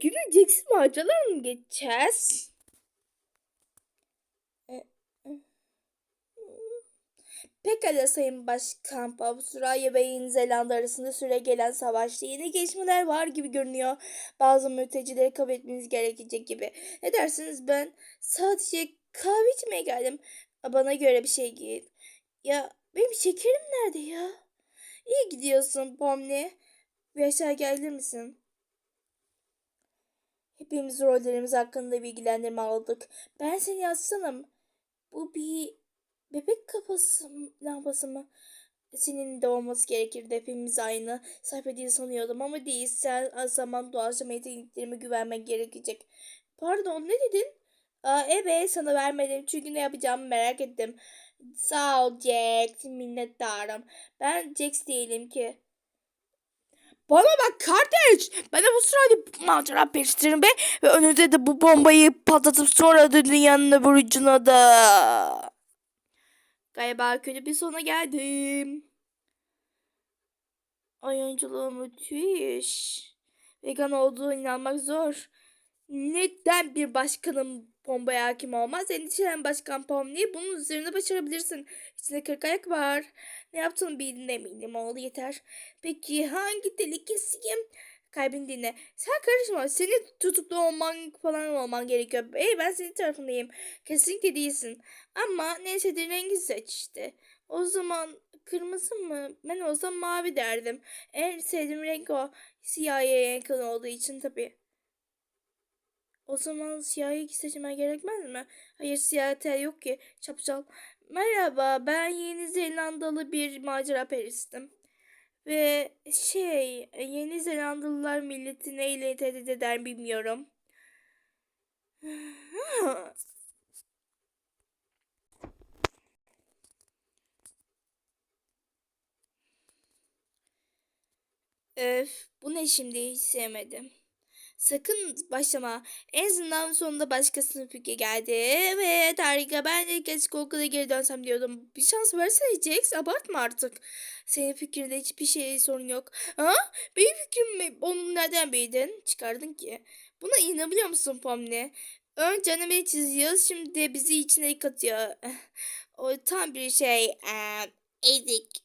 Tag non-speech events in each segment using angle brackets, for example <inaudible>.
güleceksiz maceralar mı geçeceğiz? E, e. Pekala Sayın Başkan Avustralya ve Yeni Zelanda arasında süre gelen savaşta yeni gelişmeler var gibi görünüyor. Bazı mültecileri kabul etmeniz gerekecek gibi. Ne dersiniz ben sadece kahve içmeye geldim. Bana göre bir şey giyin. Ya benim şekerim nerede ya? İyi gidiyorsun Pomni. Bir aşağı gelir misin? Hepimiz rollerimiz hakkında bilgilendirme aldık. Ben seni yazsanım. Bu bir bebek kafası lambası mı? Senin de olması gerekirdi. Hepimiz aynı. Sayfa değil sanıyordum ama değil. Sen az zaman doğaçlama yeteneklerime güvenmen gerekecek. Pardon ne dedin? Aa, evet sana vermedim çünkü ne yapacağımı merak ettim. Sağ ol Jax. Minnettarım. Ben Jax değilim ki. Bana bak kardeş. Ben de bu sırada macera peştirim be. Ve önünde de bu bombayı patlatıp sonra da dünyanın öbür ucuna da. Galiba kötü bir sona geldim. Oyunculuğum müthiş. Vegan olduğu inanmak zor. Neden bir başkanın bombaya hakim olmaz? Endişelen başkan Pomni bunun üzerinde başarabilirsin. İçinde kırk ayak var. Ne yaptığını bildin eminim oldu yeter. Peki hangi deli keseyim? Kalbini dinle. Sen karışma. Senin tutuklu olman falan olman gerekiyor. Hey ben senin tarafındayım. Kesinlikle değilsin. Ama ne istediğin rengi seç işte. O zaman kırmızı mı? Ben o zaman mavi derdim. En sevdiğim renk o. Siyaha yakın olduğu için tabii. O zaman siyahı seçmen gerekmez mi? Hayır siyah tel yok ki. Çapçal. Merhaba ben Yeni Zelandalı bir macera peristim. Ve şey Yeni Zelandalılar milleti neyle tehdit eder bilmiyorum. <sighs> Öf, bu ne şimdi hiç sevmedim. Sakın başlama. En azından sonunda başkasının fikri geldi. Evet harika. Ben de geç okula geri dönsem diyordum. Bir şans versene Jax. Abartma artık. Senin fikrinde hiçbir şey sorun yok. Ha? Benim fikrim mi? Onu nereden bildin? Çıkardın ki. Buna inanabiliyor musun Pomni? Önce animeyi çiziyoruz. Şimdi bizi içine katıyor. <laughs> O tam bir şey. Eee, ezik.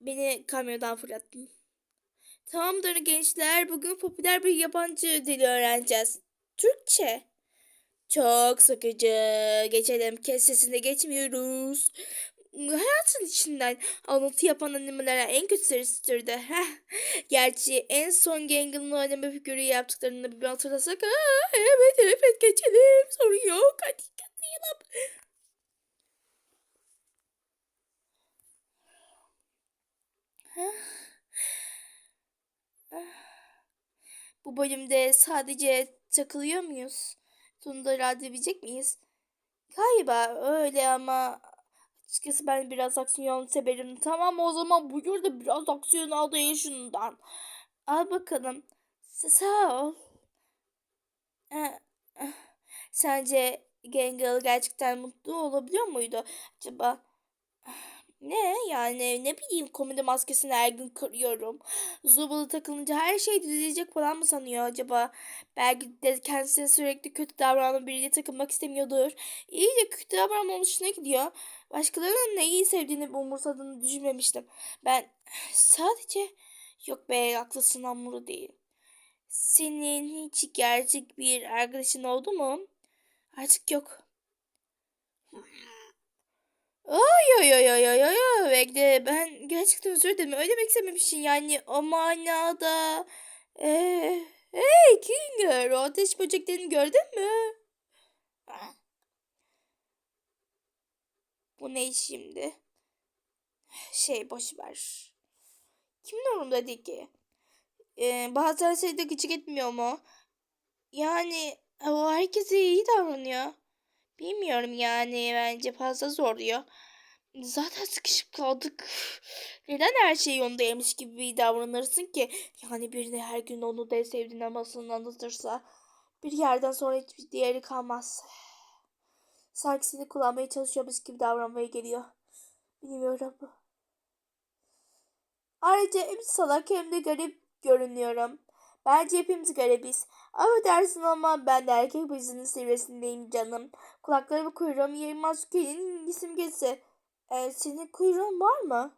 Beni kamyondan fırlattın. Tamamdır gençler. Bugün popüler bir yabancı dili öğreneceğiz. Türkçe. Çok sıkıcı. Geçelim. Kes sesine geçmiyoruz. Hayatın içinden alıntı yapan animelere en kötüleri sürdü. Heh. Gerçi en son Gangle'ın anime figürü yaptıklarını bir hatırlasak. Aa, evet evet geçelim. Sorun yok. Hadi katlayalım. Bu bölümde sadece takılıyor muyuz? Sonunda radyobilecek miyiz? Galiba öyle ama açıkçası ben biraz aksiyon severim. Tamam o zaman buyur da biraz aksiyon al da ye şundan. Al bakalım. Sa- Sağ ol. Eh, eh. Sence Gangle gerçekten mutlu olabiliyor muydu acaba? Ne yani ne bileyim komedi maskesini her gün kırıyorum. Zubalı takılınca her şey düzelecek falan mı sanıyor acaba? Belki de kendisine sürekli kötü davranan biriyle takılmak istemiyordur. İyice kötü davranma hoşuna gidiyor. Başkalarının neyi sevdiğini umursadığını düşünmemiştim. Ben sadece yok be haklısın hamuru değil. Senin hiç gerçek bir arkadaşın oldu mu? Artık yok. Ay ay ay ay ay bekle ben gerçekten özür dilerim öyle demek istememişim yani o manada ee, hey Kinger o ateş böceklerini gördün mü? Ah. Bu ne şimdi? Şey boş ver. Kimin umurunda değil ki? Ee, bazen seni de gıcık etmiyor mu? Yani o herkese iyi davranıyor. Bilmiyorum yani bence fazla zorluyor. Zaten sıkışıp kaldık. <laughs> Neden her şey yolundaymış gibi davranırsın ki? Yani birine her gün onu da sevdiğin amasını anlatırsa bir yerden sonra hiçbir değeri kalmaz. <sighs> Sanki seni kullanmaya çalışıyormuş gibi davranmaya geliyor. Bilmiyorum. Ayrıca hem salak hem de garip görünüyorum. Bence hepimiz garibiz. Affedersin ama ben de erkek bezinin seviyesindeyim canım. Kulakları ve kuyruğum Yılmaz Kelly'nin simgesi. Ee, senin kuyruğun var mı?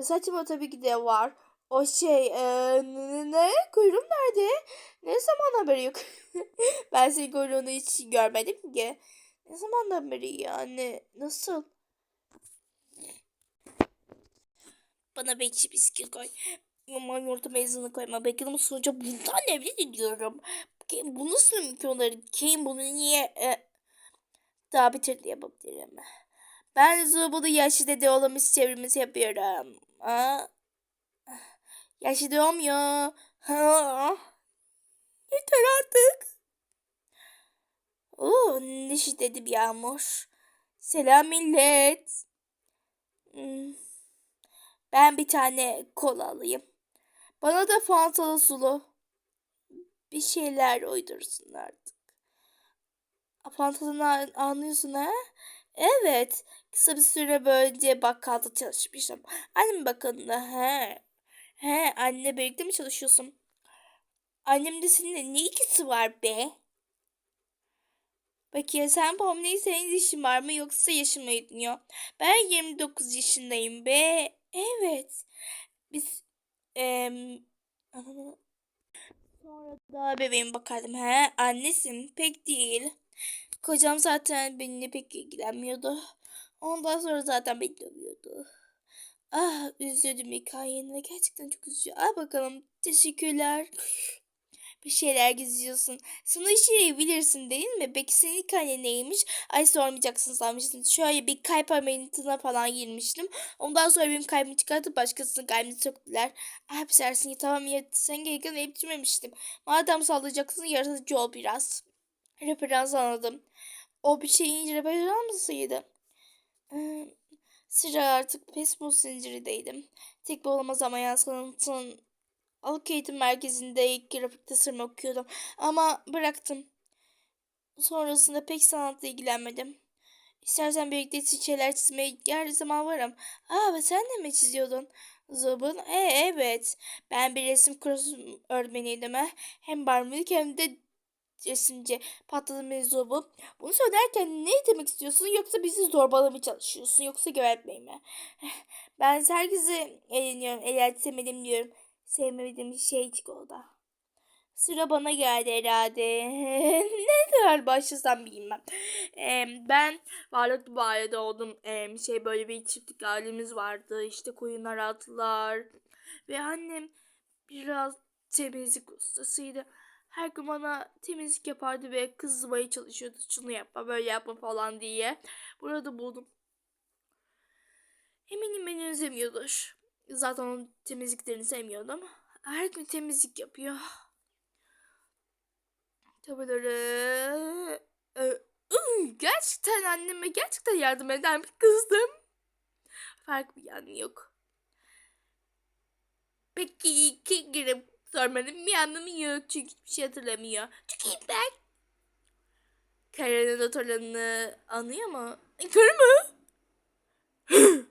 Saçma tabii ki de var. O şey ee, ne? Kuyruğum nerede? Ne zaman haberi yok? <laughs> ben senin kuyruğunu hiç görmedim ki. Ne zamandan beri yani? Nasıl? Bana bekçi bisküvi koy. Ama yurtta mezunu koyma. Bekledim sonuca bundan nefret ediyorum. Bu nasıl mümkün olur? Kim bunu niye e, daha bir türlü yapabilirim? Ben Zubu'da yaşlı dede olamış çevrimizi yapıyorum. Ha? Yaşlı doğmuyor. Ha? Yeter artık. Oo, ne şiddetli bir yağmur. Selam millet. Hmm. Ben bir tane kola alayım. Bana da fantalı sulu. Bir şeyler uydursun artık. Fantadan anlıyorsun ha? Evet. Kısa bir süre böylece bakkalda çalışmışım. Annem bakımda. He. He anne birlikte mi çalışıyorsun? Annem de seninle ne ilgisi var be? Peki sen Pomni senin işin var mı yoksa yaşın mı yetmiyor? Ben 29 yaşındayım be. Evet. Biz em, <laughs> sonra da bebeğime bakardım. He annesin pek değil. Kocam zaten benimle pek ilgilenmiyordu. Ondan sonra zaten beni dövüyordu. Ah üzüldüm hikayenle gerçekten çok üzücü. Al bakalım teşekkürler. <laughs> Bir şeyler gizliyorsun. Sen o işi bilirsin değil mi? Peki senin hikayen neymiş? Ay sormayacaksın sanmıştım. Şöyle bir kalp ameliyatına falan girmiştim. Ondan sonra benim kalbimi çıkartıp başkasının kalbini söktüler. Pisersin ya tamam ya sen gereken hep Madem sallayacaksın yaratıcı ol biraz. Referans anladım. O bir şeyin referansıydı. Ee, sıra artık Pesmus zincirideydim. Tek bir olamaz ama yan sanatın Alık eğitim merkezinde ilk grafik tasarım okuyordum. Ama bıraktım. Sonrasında pek sanatla ilgilenmedim. İstersen birlikte şeyler çizmeye her zaman varım. Aa sen de mi çiziyordun? Zobun? E, evet. Ben bir resim kursu öğretmeniydim. He. Hem barmılık hem de resimci patladı mevzu bu. Bunu söylerken ne demek istiyorsun yoksa bizi zorbalamaya çalışıyorsun yoksa güvenmeyi mi? <laughs> Ben herkese eğleniyorum, eğlensemedim diyorum. Sevmediğim şey çikolata. Sıra bana geldi herhalde. <laughs> ne kadar başlasam bilmem. Ee, ben varlıklı bir ailede oldum. Ee, şey böyle bir çiftlik ailemiz vardı. İşte koyunlar atlar. Ve annem biraz temizlik ustasıydı. Her gün bana temizlik yapardı ve kızmaya çalışıyordu. Şunu yapma böyle yapma falan diye. Burada buldum. Eminim beni özlemiyordur. Zaten onun temizliklerini sevmiyordum. Her gün temizlik yapıyor. Tabuları... Gerçekten anneme gerçekten yardım eden bir kızdım. Fark bir yanı yok. Peki kim girip sormanın bir anlamı yok çünkü hiçbir şey hatırlamıyor. Çünkü ben. Karenin otolarını anlıyor mu? Kör mü? <gasps>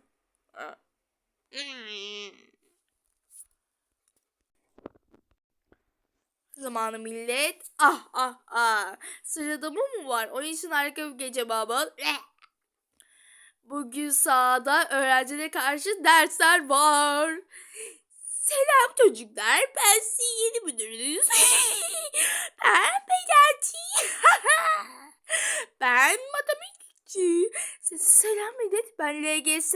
Zamanı millet. Ah ah ah. Sırada bu mu var? Onun için harika bir gece baba. Bugün sahada öğrencilere karşı dersler var. Selam çocuklar. Ben sizin yeni müdürünüz. <laughs> ben Bedelci. <laughs> ben matematikçi. Selam millet. Ben LGS.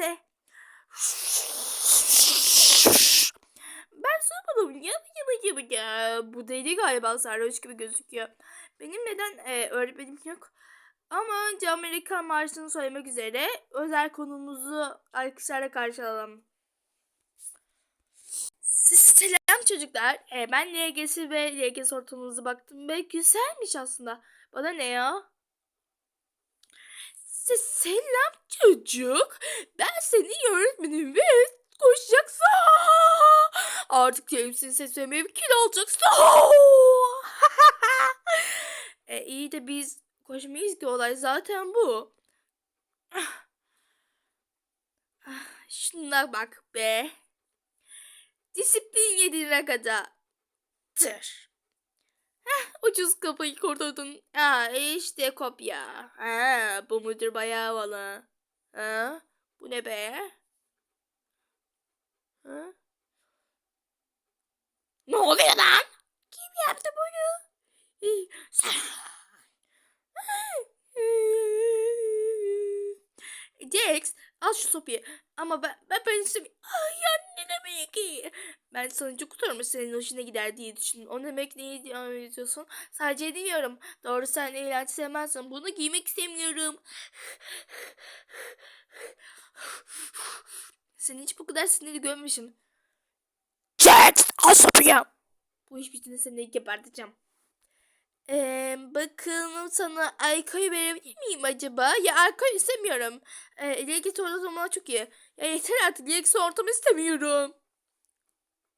Ben sormadım. Ya ya ya ya. Bu deli galiba sarhoş gibi gözüküyor. Benim neden e, öğretmenim yok? Ama Amerikan Marşı'nı söylemek üzere özel konumuzu alkışlarla karşılayalım. Selam çocuklar. E, ben LGS ve LGS ortamınıza baktım ve güzelmiş aslında. Bana ne ya? Se selam çocuk. Ben senin öğretmenim ve koşacaksın. <laughs> Artık temsil sesime mümkün olacaksın. <laughs> e, iyi de biz koşmayız ki olay zaten bu. Şuna bak be. Disiplin yedire kadar. Tır. Heh, ucuz kapıyı kurtuldun. Ha, işte kopya. Ha, bu müdür bayağı havalı. Ha, bu ne be? Ha? Ne oluyor lan? Kim yaptı bunu? Jax, al şu sopayı. Ama ben, ben, ben istemiyorum. Ki. Ben sonuncu kurtarmış senin hoşuna gider diye düşündüm. O demek neyi diyorsun? Sadece dinliyorum. Doğru sen eğlence sevmezsin. Bunu giymek istemiyorum. Seni hiç bu kadar sinirli görmüşüm. Jax, sopayı. Bu iş bittiğinde seni geberteceğim. Ee, bakalım sana Ayko'yu verebilir miyim acaba? Ya Ayko'yu istemiyorum. Ee, Legit ortamı çok iyi. Ya yeter artık Legit ortamı istemiyorum.